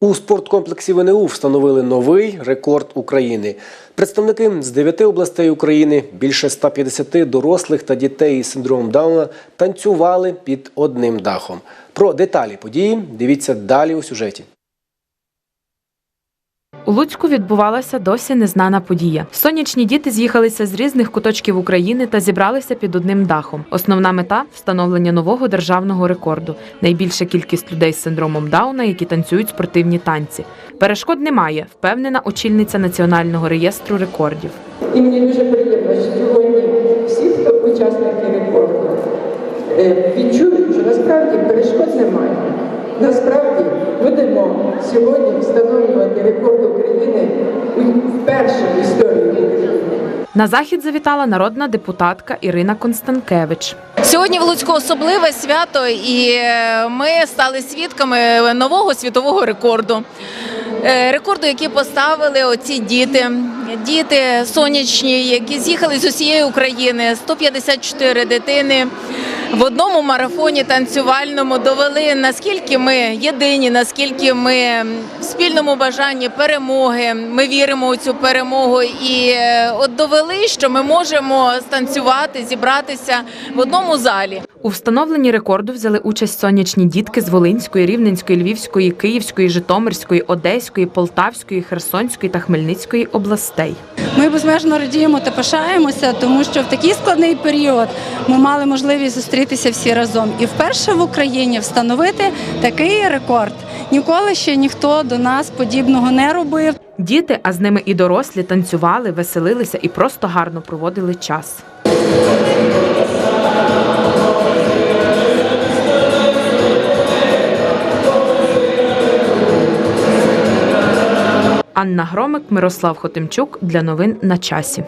У спорткомплексі ВНУ встановили новий рекорд України. Представники з дев'яти областей України, більше 150 дорослих та дітей із синдромом Дауна танцювали під одним дахом. Про деталі події дивіться далі у сюжеті. У Луцьку відбувалася досі незнана подія. Сонячні діти з'їхалися з різних куточків України та зібралися під одним дахом. Основна мета встановлення нового державного рекорду. Найбільша кількість людей з синдромом Дауна, які танцюють спортивні танці. Перешкод немає, впевнена очільниця національного реєстру рекордів. І мені дуже приємно, що сьогодні всі, хто учасники рекорду, е, відчують, що насправді перешкод немає. Насправді будемо сьогодні встановлювати рекорд України у- вперше в історії України. На захід завітала народна депутатка Ірина Констанкевич. Сьогодні в Луцьку особливе свято, і е, ми стали свідками нового світового рекорду. Е, Рекорду, який поставили оці діти, діти сонячні, які з'їхали з усієї України, 154 дитини в одному марафоні танцювальному довели наскільки ми єдині, наскільки ми в спільному бажанні перемоги. Ми віримо у цю перемогу і е, от довели, що ми можемо станцювати, зібратися в одному залі. У встановленні рекорду взяли участь сонячні дітки з Волинської, Рівненської, Львівської, Київської, Житомирської, Одеської, Полтавської, Херсонської та Хмельницької областей. Ми безмежно радіємо та пишаємося, тому що в такий складний період ми мали можливість зустрітися всі разом і вперше в Україні встановити такий рекорд. Ніколи ще ніхто до нас подібного не робив. Діти, а з ними і дорослі, танцювали, веселилися і просто гарно проводили час. Анна Громик, Мирослав Хотимчук для новин на часі.